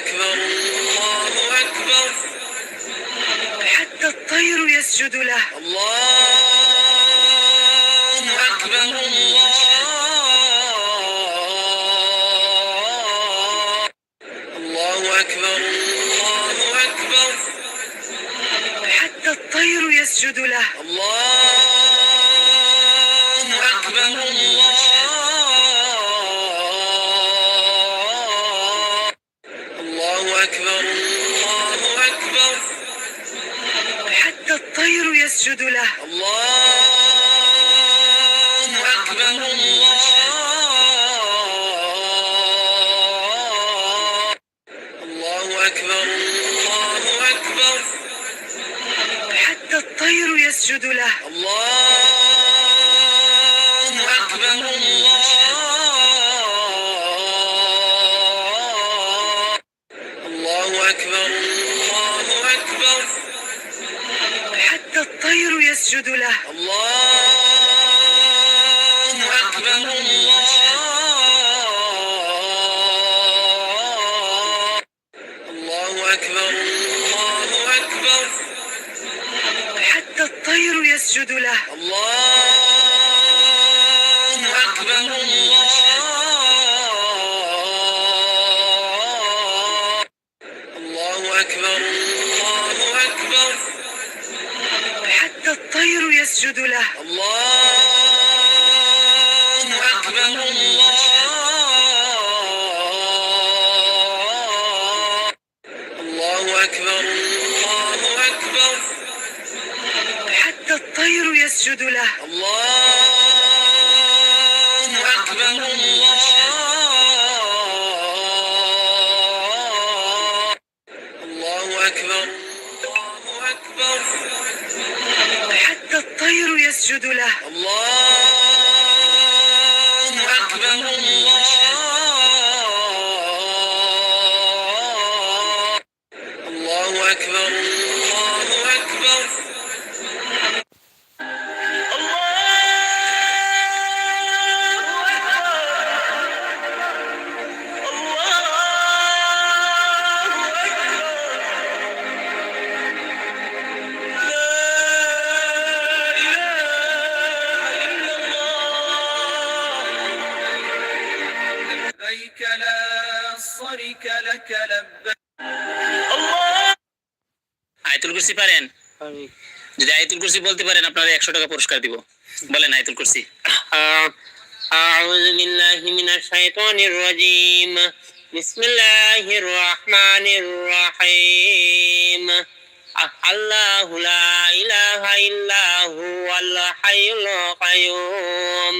أكبر الله أكبر. حتى الطير يسجد له. الله أكبر الله. الله أكبر الله أكبر. حتى الطير يسجد له. الله أكبر الله أكبر الله أكبر. حتى الطير يسجد له. الله أكبر الله الله أكبر الله أكبر. حتى الطير يسجد له. الله يسجد له. الله أكبر الله الله أكبر الله أكبر. حتى الطير يسجد له. الله أكبر الله الطير يسجد له. الله أكبر الله الله أكبر الله أكبر. حتى الطير يسجد له. الله أكبر الله يسجد له. الله لبيك لا شريك لك لبيك আয়তুল কুরসি পারেন যদি আয়তুল কুরসি বলতে পারেন আপনারা একশো টাকা পুরস্কার দিব বলেন আয়তুল কুরসি أعوذ بالله من الشيطان الرجيم بسم الله الرحمن الرحيم الله لا إله إلا هو الحي القيوم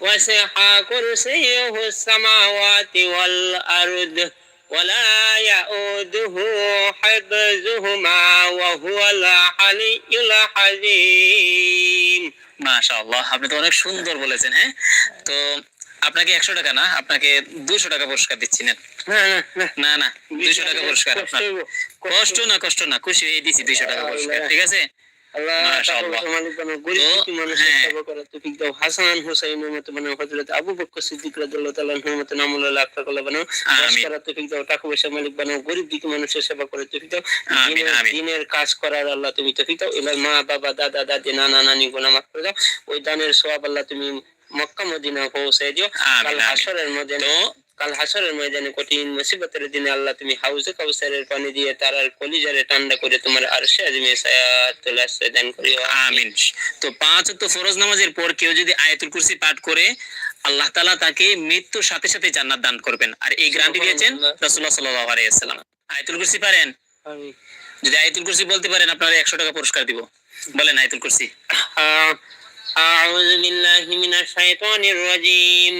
وسع كرسيه السماوات والأرض ولا يؤوده حفظهما وهو العلي العظيم মাশাআল্লাহ আপনি তো অনেক সুন্দর বলেছেন হ্যাঁ তো আপনাকে একশো টাকা না আপনাকে দুশো টাকা পুরস্কার দিচ্ছি নেন না না দুশো টাকা পুরস্কার আপনার কষ্ট না কষ্ট না খুশি হয়ে দিছি দুইশো টাকা পুরস্কার ঠিক আছে হ্যাঁ। হাসান হুসাইনের মতো বানাও, হযরত আবু বকর সিদ্দিক রাদিয়াল্লাহু তাআলা মতো নামুল্লাহ লাখা কলা বানাও, আমিন। তৌফিক দাও, টাকা পয়সা মালিক বানাও, গরিব দুঃখী মানুষের সেবা করার তৌফিক দাও। দিনের- কাজ করার আল্লাহ তুমি তৌফিক দাও। এবার মা বাবা দাদা দাদি নানা নানি মাফ করে দাও। ওই দানের সওয়াব আল্লাহ তুমি মক্কা মদিনা পৌঁছে দিও কাল। হাসরের মধ্যে কাল হাসরের ময়দানে কঠিন মুসিবতের দিনে আল্লাহ তুমি হাউজে কাউসারের পানি দিয়ে তারার কলিজারে ঠান্ডা করে তোমার আরশে আজমে সায়াতুল আশ্রয় দান করিও। আমিন। তো পাঁচ তো ফরজ নামাজের পর কেউ যদি আয়াতুল কুরসি পাঠ করে আল্লাহ তালা তাকে মৃত্যুর সাথে সাথে জান্নাত দান করবেন। আর এই গ্রান্টি দিয়েছেন রসুল্লাহ সাল্লাহ আলাইসালাম ওয়াসাল্লাম। আয়াতুল কুরসি পারেন? যদি আয়াতুল কুরসি বলতে পারেন আপনার একশো টাকা পুরস্কার দিব। বলেন আয়াতুল কুরসি। আউযু বিল্লাহি মিনাশ শাইতানির রাজীম।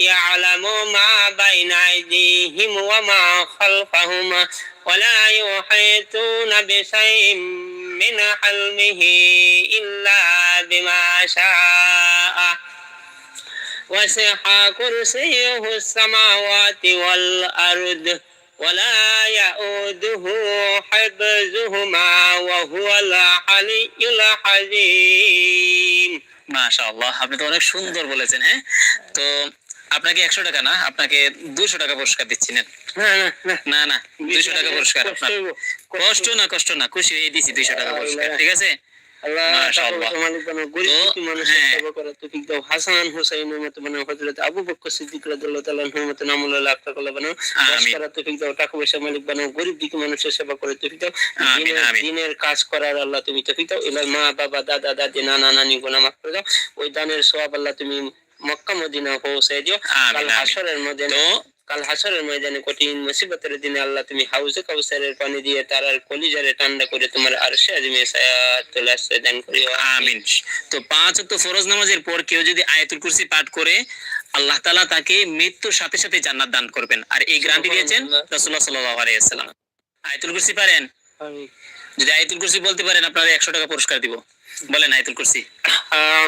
يعلم ما بين أيديهم وما خلفهم ولا يحيطون بشيء من علمه إلا بما شاء وسع كرسيه السماوات والأرض ولا يؤوده حفظهما وهو العلي العظيم মাশাআল্লাহ আপনি তো অনেক সুন্দর বলেছেন হ্যাঁ তো আপনাকে একশো টাকা না আপনাকে দুশো টাকা পুরস্কার দিচ্ছি নেন না না দুইশো টাকা পুরস্কার আপনার কষ্ট না কষ্ট না খুশি হয়ে দিছি দুইশো টাকা পুরস্কার ঠিক আছে হ্যাঁ। সেবা করার তৌফিক দাও। হাসান হুসাইনের মতো বানাও, হযরত আবু বকর সিদ্দিক রাদিয়াল্লাহু মতো নামুল্লাহ লাখ টাকা বানাও, আমিন। তৌফিক দাও, টাকা পয়সা মালিক বানাও, গরিব দুঃখী মানুষের সেবা তৌফিক দাও। দিনের- কাজ করার আল্লাহ তুমি তৌফিক দাও। এলার মা বাবা দাদা দাদি নানা নানি গুনাহ মাফ করে দাও। ওই দানের সওয়াব আল্লাহ তুমি মক্কা মদিনা পৌঁছে দিও। কাল হাসরের ময়দানে তো কাল হাসরের ময়দানে কঠিন মুসিবতের দিনে আল্লাহ তুমি হাউজে কাউসারের পানি দিয়ে তারার কলিজারে ঠান্ডা করে তোমার আরশে আজমে ছায়া তোলে দান করিও। আমিন। তো পাঁচ তো ফরজ নামাজের পর কেউ যদি আয়াতুল কুরসি পাঠ করে আল্লাহ তাআলা তাকে মৃত্যুর সাথে সাথে জান্নাত দান করবেন। আর এই গ্যারান্টি দিয়েছেন রাসূলুল্লাহ সাল্লাল্লাহু আলাইহি ওয়াসাল্লাম। আয়াতুল কুরসি পারেন? যদি আয়াতুল কুরসি বলতে পারেন আপনারা একশো টাকা পুরস্কার দিব। বলেন আয়াতুল কুরসি। آه،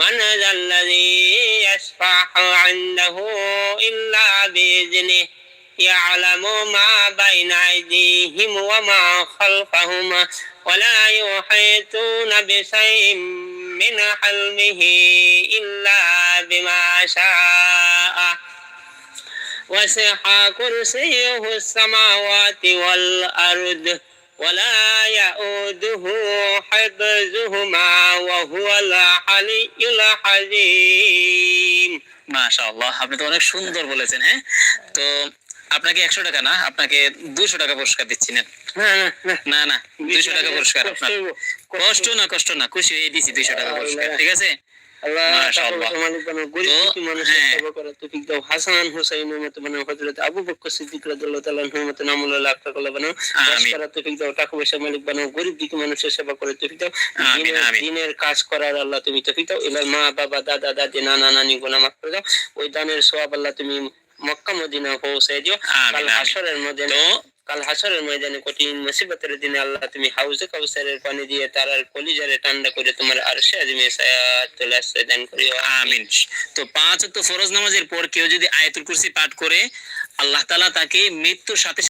من ذا الذي يشفع عنده إلا بإذنه يعلم ما بين أيديهم وما خلفهم ولا يحيطون بشيء من علمه إلا بما شاء. وسع كرسيه السماوات والأرض. ولا يؤوده حفظهما وهو العلي العظيم মাশাআল্লাহ আপনি তো অনেক সুন্দর বলেছেন হ্যাঁ তো আপনাকে একশো টাকা না আপনাকে দুশো টাকা পুরস্কার দিচ্ছি নেন না না দুইশো টাকা পুরস্কার আপনার কষ্ট না কষ্ট না খুশি হয়ে দিছি দুইশো টাকা পুরস্কার ঠিক আছে হ্যাঁ। হাসান হুসাইনের হযরত আবু বকর সিদ্দিক রাদিয়াল্লাহু তাআলা আনহুর মতো নামুল্লাহ লাখ টাকা বানাও, তৌফিক দাও, টাকা পয়সা মালিক বানাও, গরিব দুঃখী মানুষের সেবা করার তৌফিক দাও। আমিন, দিনের- আমিন। দিনের কাজ করার আল্লাহ তুমি তৌফিক দাও। এলার মা বাবা দাদা দাদি নানা নানি মাফ করে দাও। ওই দানের সওয়াব আল্লাহ তুমি মক্কা মদিনা পৌঁছে দিও কাল। হাসরের তো কাল হাসরের ময়দানে কঠিন মুসিবতের দিনে আল্লাহ তুমি হাউজে কাউসারের পানি দিয়ে তারার কলিজারে ঠান্ডা করে তোমার আরশে আজমে ছায়া তোলে আশ্রয় দান করিও। আমিন। তো পাঁচ তো ফরজ নামাজের পর কেউ যদি আয়াতুল কুরসি পাঠ করে, আল্লাহ তাআলা তাকে মৃত্যুর সাথে